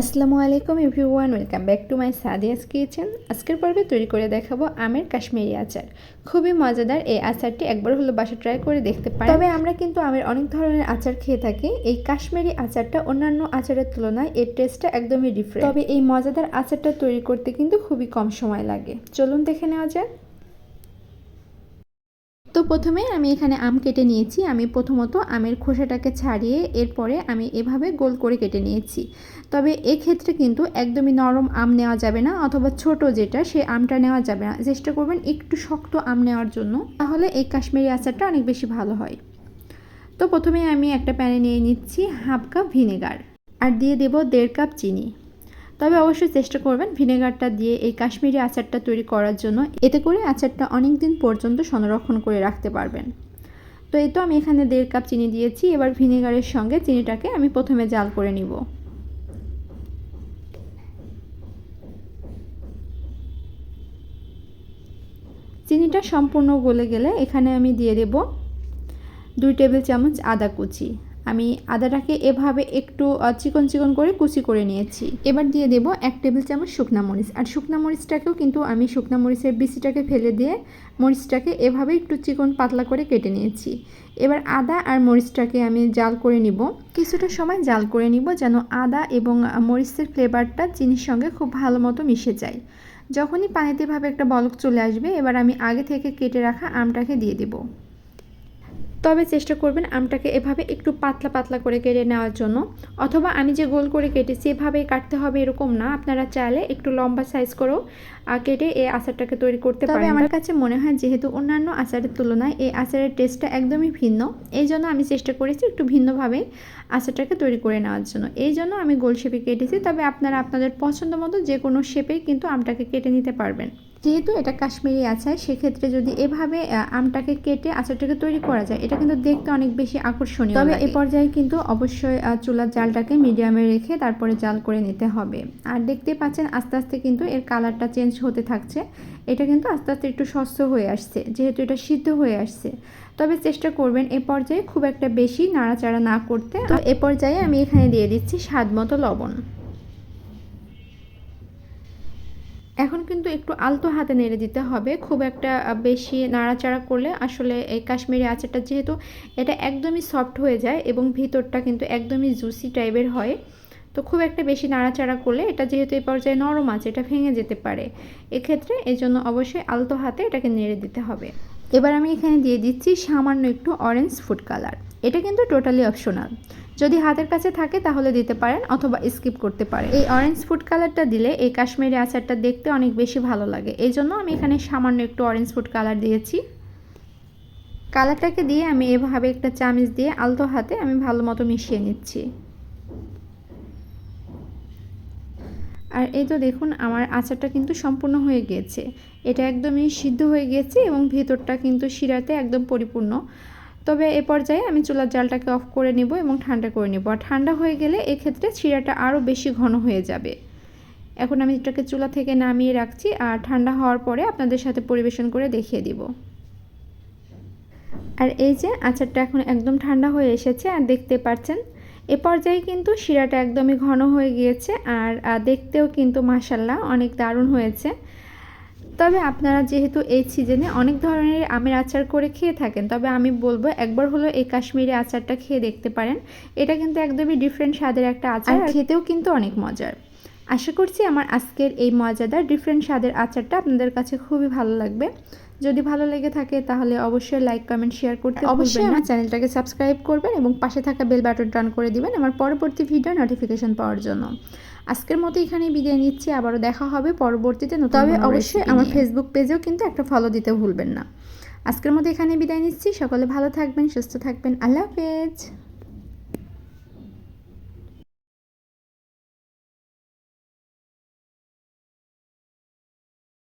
আসসালামু আলাইকুম everyone, welcome back to my Sadia's kitchen. আজকের পর্বে তৈরি করে দেখাবো আমের কাশ্মীরি আচার। খুবই মজাদার এই আচারটি একবার হলো বাসা ট্রাই করে দেখতে পারেন। তবে আমরা কিন্তু আমের অনেক ধরনের আচার খেয়ে থাকি। এই কাশ্মীরি আচারটা অন্যান্য আচারের তুলনায় এর টেস্টটা একদমই ডিফারেন্ট তবে এই মজাদার আচারটা তৈরি করতে কিন্তু খুবই কম সময় লাগে। চলুন দেখে নেওয়া যাক। তো প্রথমে আমি এখানে আম কেটে নিয়েছি। আমি প্রথমত আমের খোসাটাকে ছাড়িয়ে এরপরে আমি এভাবে গোল করে কেটে নিয়েছি। তবে এক্ষেত্রে কিন্তু একদমই নরম আম নেওয়া যাবে না অথবা ছোট যেটা, সে আমটা নেওয়া যাবে না। চেষ্টা করবেন একটু শক্ত আম নেওয়ার জন্য, তাহলে এই কাশ্মীরি আচারটা অনেক বেশি ভালো হয়। তো প্রথমে আমি একটা প্যানে নিয়ে নিচ্ছি হাফ কাপ ভিনেগার। আর দিয়ে দেব দেড় কাপ চিনি। তবে অবশ্যই চেষ্টা করবেন ভিনেগারটা দিয়ে এই কাশ্মীরি আচারটা তৈরি করার জন্য। এতে করে আচারটা অনেক দিন পর্যন্ত সংরক্ষণ করে রাখতে পারবেন। তো এই তো আমি এখানে দেড় কাপ চিনি দিয়েছি। এবার ভিনেগারের সঙ্গে চিনিটাকে আমি প্রথমে জাল করে নিব। চিনিটা সম্পূর্ণ গলে গেলে এখানে আমি দিয়ে দেব দুই টেবিল চামচ আদা কুচি। আমি আদাটাকে এভাবে একটু চিকন চিকন করে কুচি করে নিয়েছি। এবার দিয়ে দেব এক টেবিল চামচ শুকনা মরিচ। আর শুকনা মরিচটাকেও কিন্তু আমি শুকনা মরিচের বিচিটাকে ফেলে দিয়ে মরিচটাকে এভাবে একটু চিকন পাতলা করে কেটে নিয়েছি। এবার আদা আর মরিচটাকে আমি জাল করে নিব। কিছুটা সময় জাল করে নিব যেন আদা এবং মরিচের ফ্লেভারটা চিনির সঙ্গে খুব ভালো মতো মিশে যায়। যখনই পানিতে ভাবে একটা বলক চলে আসবে, এবার আমি আগে থেকে কেটে রাখা আমটাকে দিয়ে দেবো। তবে চেষ্টা করবেন আমটাকে এভাবে একটু পাতলা পাতলা করে কেটে নেওয়ার জন্য। অথবা আমি যে গোল করে কেটেছি, এভাবেই কাটতে হবে এরকম না। আপনারা চাইলে একটু লম্বা সাইজ করেও কেটে এই আচারটাকে তৈরি করতে পারেন। আমার কাছে মনে হয় যেহেতু অন্যান্য আচারের তুলনায় এই আচারের টেস্টটা একদমই ভিন্ন এই জন্য আমি চেষ্টা করেছি একটু ভিন্নভাবে আচারটাকে তৈরি করে নেওয়ার জন্য। এই জন্য আমি গোল শেপে কেটেছি তবে আপনারা আপনাদের পছন্দ মতো যে কোনো শেপেই কিন্তু আমটাকে কেটে নিতে পারবেন। যেহেতু এটা কাশ্মীরি আচার সেক্ষেত্রে যদি এভাবে আমটাকে কেটে আচারটাকে তৈরি করা যায় এটা কিন্তু দেখতে অনেক বেশি আকর্ষণীয় তবে এ পর্যায়ে কিন্তু অবশ্যই চুলার জালটাকে মিডিয়ামে রেখে তারপরে জাল করে নিতে হবে। আর দেখতে পাচ্ছেন আস্তে আস্তে কিন্তু এর কালারটা চেঞ্জ হতে থাকছে। এটা কিন্তু আস্তে আস্তে একটু স্বচ্ছ হয়ে আসছে, যেহেতু এটা সিদ্ধ হয়ে আসছে। তবে চেষ্টা করবেন এ পর্যায়ে খুব একটা বেশি নাড়াচাড়া না করতে। তো এ পর্যায়ে আমি এখানে দিয়ে দিচ্ছি স্বাদ মতো লবণ। এখন কিন্তু একটু আলতো হাতে নেড়ে দিতে হবে। খুব একটা বেশি নাড়াচাড়া করলে আসলে এই কাশ্মীরি আচারটা যেহেতু এটা একদমই সফট হয়ে যায় এবং ভিতরটা কিন্তু একদমই জুসি টাইপের হয়। তো খুব একটা বেশি নাড়াচাড়া করলে এটা যেহেতু এই পর্যায়ে নরম আছে, এটা ভেঙে যেতে পারে। এক্ষেত্রে এই জন্য অবশ্যই আলতো হাতে এটাকে নেড়ে দিতে হবে। এবার আমি এখানে দিয়ে দিচ্ছি সামান্য একটু অরেঞ্জ ফুড কালার এটা কিন্তু টোটালি অপশনাল যদি হাতের কাছে থাকে তাহলে দিতে পারেন অথবা স্কিপ করতে পারেন। এই অরেঞ্জ ফুড কালারটা দিলে এই কাশ্মীরি আচারটা দেখতে অনেক বেশি ভালো লাগে। এই জন্য আমি এখানে সামান্য একটু অরেঞ্জ ফুড কালার দিয়েছি। কালারটাকে দিয়ে আমি এভাবে একটা চামিচ দিয়ে আলতো হাতে আমি ভালো মতো মিশিয়ে নিচ্ছি। আর এই তো দেখুন, আমার আচারটা কিন্তু সম্পূর্ণ হয়ে গিয়েছে। এটা একদমই সিদ্ধ হয়ে গিয়েছে এবং ভিতরটা কিন্তু শিরাতে একদম পরিপূর্ণ। তবে এ পর্যায়ে আমি চুলার জালটাকে অফ করে নেব এবং ঠান্ডা করে নেব। আর ঠান্ডা হয়ে গেলে এক্ষেত্রে শিরাটা আরও বেশি ঘন হয়ে যাবে। এখন আমি এটাকে চুলা থেকে নামিয়ে রাখছি আর ঠান্ডা হওয়ার পরে আপনাদের সাথে পরিবেশন করে দেখিয়ে দিব। আর এই যে আচারটা এখন একদম ঠান্ডা হয়ে এসেছে, আর দেখতে পাচ্ছেন এ পর্যায়ে কিন্তু শিরাটা একদমই ঘন হয়ে গিয়েছে আর দেখতেও কিন্তু মাসাল্লাহ অনেক দারুণ হয়েছে। তবে আপনারা যেহেতু এই সিজনে অনেক ধরনের আমের আচার করে খেয়ে থাকেন, তবে আমি বলব একবার হলো এই কাশ্মীরি আচারটা খেয়ে দেখতে পারেন। এটা কিন্তু একদমই ডিফারেন্ট স্বাদের একটা আচার। খেতেও কিন্তু অনেক মজার। আশা করছি আমার আজকের এই মজাদার ডিফারেন্ট স্বাদের আচারটা আপনাদের কাছে খুবই ভালো লাগবে। যদি ভালো লেগে থাকে তাহলে অবশ্যই লাইক কমেন্ট শেয়ার করতে অবশ্যই আমার চ্যানেলটাকে সাবস্ক্রাইব করবেন এবং পাশে থাকা বেল বাটন টান করে দিবেন আমার পরবর্তী ভিডিও নোটিফিকেশন পাওয়ার জন্য। আজকের মতো এখানেই বিদায় নিচ্ছি আবারও দেখা হবে পরবর্তীতে তবে অবশ্যই আমার ফেসবুক পেজেও কিন্তু একটা ফলো দিতে ভুলবেন না। আজকের মতো এখানে বিদায় নিচ্ছি সকলে ভালো থাকবেন সুস্থ থাকবেন আল্লাহ হাফেজ।